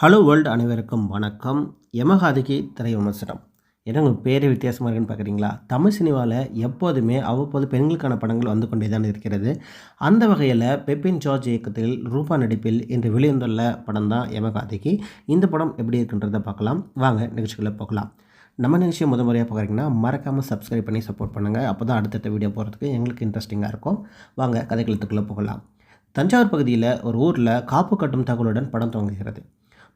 Hello world அனைவருக்கும் வணக்கம். யமகாதிகி திரை விமர்சனம். என்னங்க பேர் வித்தியாசமாக இருக்குன்னு பார்க்குறீங்களா தமிழ் சினிமாவில் எப்போதுமே அவ்வப்போது பெண்களுக்கான படங்கள் வந்து கொண்டே தான் இருக்கிறது. அந்த வகையில் பெப்பின் ஜார்ஜ் இயக்கத்தில் ரூபா நடிப்பில் இன்று வெளிவந்துள்ள படம் தான் யமகாதிகி இந்த படம் எப்படி இருக்குன்றதை பார்க்கலாம். வாங்க நிகழ்ச்சிகளை போகலாம். நம்ம நிகழ்ச்சியை முத முறையாக பார்க்குறீங்கன்னா மறக்காமல் சப்ஸ்கிரைப் பண்ணி சப்போர்ட் பண்ணுங்கள் அப்போ தான் அடுத்தடுத்த வீடியோ போகிறதுக்கு எங்களுக்கு இன்ட்ரெஸ்டிங்காக இருக்கும். வாங்க கதைக்களத்துக்குள்ளே போகலாம். தஞ்சாவூர் பகுதியில் ஒரு ஊரில் காப்பு கட்டும் தகவலுடன் படம் துவங்குகிறது.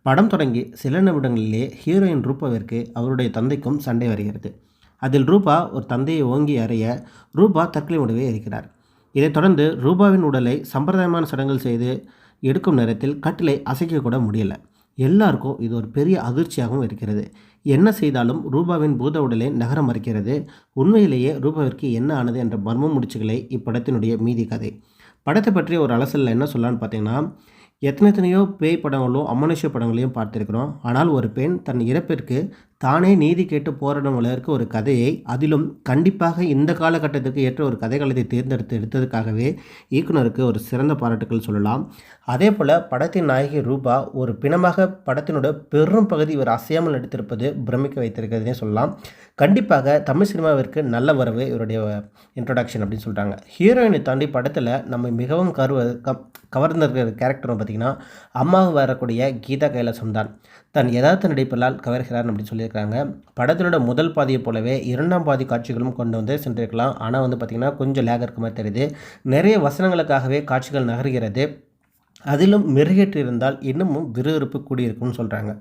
படம் தொடங்கி சில நிமிடங்களிலே ஹீரோயின் ரூபாவிற்கு அவருடைய தந்தைக்கும் சண்டை வருகிறது. அதில் ரூபா ஒரு தந்தையை ஓங்கி அறைய ரூபா தற்கொலை முடிவை இருக்கிறார் இதைத் தொடர்ந்து ரூபாவின் உடலை சம்பிரதாயமான சடங்குகள் செய்து எடுக்கும் நேரத்தில் கட்டிலை அசைக்கக்கூட முடியல. எல்லாருக்கும் இது ஒரு பெரிய அதிர்ச்சியாகவும் இருக்கிறது. என்ன செய்தாலும் ரூபாவின் பூத உடலை நகரம் மறுக்கிறது. உண்மையிலேயே ரூபாவிற்கு என்ன ஆனது என்ற மர்ம முடிச்சுகளை இப்படத்தினுடைய மீதி கதை. படத்தை பற்றி ஒரு அலசலில் என்ன சொல்லலான்னு பார்த்தீங்கன்னா எத்தனை எத்தனையோ பேய் படங்களும் அமானுஷ்ய படங்களையும் பார்த்துருக்கிறோம். ஆனால் ஒரு பெண் தன் இறப்பிற்கு தானே நீதி கேட்டு போராடும் உலகிற்கு ஒரு கதையை அதிலும் கண்டிப்பாக இந்த காலகட்டத்துக்கு ஏற்ற ஒரு கதைகளத்தை தேர்ந்தெடுத்து எடுத்ததுக்காகவே இயக்குனருக்கு ஒரு சிறந்த பாராட்டுகள் சொல்லலாம். அதே போல் படத்தின் நாயகி ரூபா ஒரு பிணமாக படத்தினோட பெரும் பகுதி இவர் அசையாமல் நடித்திருப்பது பிரமிக்க வைத்திருக்கிறதுனே சொல்லலாம். கண்டிப்பாக தமிழ் சினிமாவிற்கு நல்ல வரவு இவருடைய இன்ட்ரொடக்ஷன் அப்படின்னு சொல்கிறாங்க ஹீரோயினை தாண்டி படத்தில் நம்ம மிகவும் கருவ கவர்ந்திருக்கிற கேரக்டரும் பார்த்திங்கன்னா அம்மாவை வரக்கூடிய கீதா கைலாசம் தான் தன் யதார்த்த நடிப்பலால் கவர்கிறார் அப்படின்னு சொல்லி சொல்லியிருக்காங்க படத்தினோட முதல் பாதியை போலவே இரண்டாம் பாதி காட்சிகளும் கொண்டு வந்து சென்றிருக்கலாம். ஆனால் வந்து பார்த்திங்கன்னா கொஞ்சம் லேக் இருக்க மாதிரி தெரியுது. நிறைய வசனங்களுக்காகவே காட்சிகள் நகர்கிறது. அதிலும் மெருகேற்று இருந்தால் இன்னமும் விறுவிறுப்பு கூடியிருக்கும்னு சொல்கிறாங்க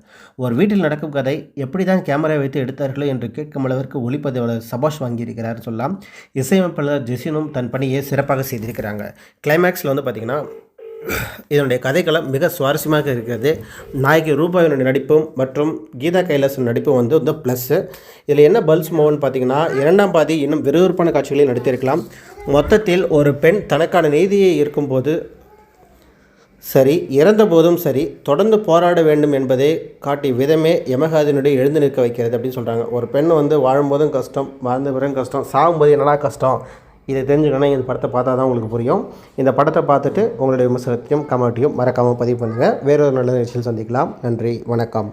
ஒரு வீட்டில் நடக்கும் கதை எப்படி தான் கேமரா வைத்து எடுத்தார்களோ என்று கேட்கும் அளவிற்கு ஒளிப்பதிவாளர் சபாஷ் வாங்கியிருக்கிறார் சொல்லலாம். இசையமைப்பாளர் ஜெசினும் தன் பணியை சிறப்பாக செய்திருக்கிறாங்க. கிளைமேக்ஸில் வந்து பார்த்திங்கன்னா இதனுடைய கதைக்களம் மிக சுவாரஸ்யமாக இருக்கிறது. நாயகி ரூபாயினுடைய நடிப்பும் மற்றும் கீதா கைலாசன் நடிப்பும் வந்து இந்த ப்ளஸ்ஸு இதில் என்ன பல்ஸ் மோகன் பார்த்தீங்கன்னா இரண்டாம் பாதி இன்னும் விறுவிறுப்பான காட்சிகளில் நடித்திருக்கலாம். மொத்தத்தில் ஒரு பெண் தனக்கான நீதியை இருக்கும்போது சரி இறந்த போதும் சரி தொடர்ந்து போராட வேண்டும் என்பதை காட்டிய விதமே யமகாதினுடைய எழுந்து நிற்க வைக்கிறது அப்படின்னு சொல்கிறாங்க ஒரு பெண் வந்து வாழும்போதும் கஷ்டம் வாழ்ந்த பிறகு கஷ்டம் சாகும்போது என்னடா கஷ்டம் இதை தெரிஞ்சுக்கணும் இந்த படத்தை பார்த்தா தான் உங்களுக்கு புரியும். இந்த படத்தை பார்த்துட்டு உங்களுடைய விமர்சனத்தையும் கமெண்ட்டையும் மறக்காமல் பதிவு பண்ணுங்கள் வேறொரு நல்ல நிகழ்ச்சியில் சந்திக்கலாம். நன்றி. வணக்கம்.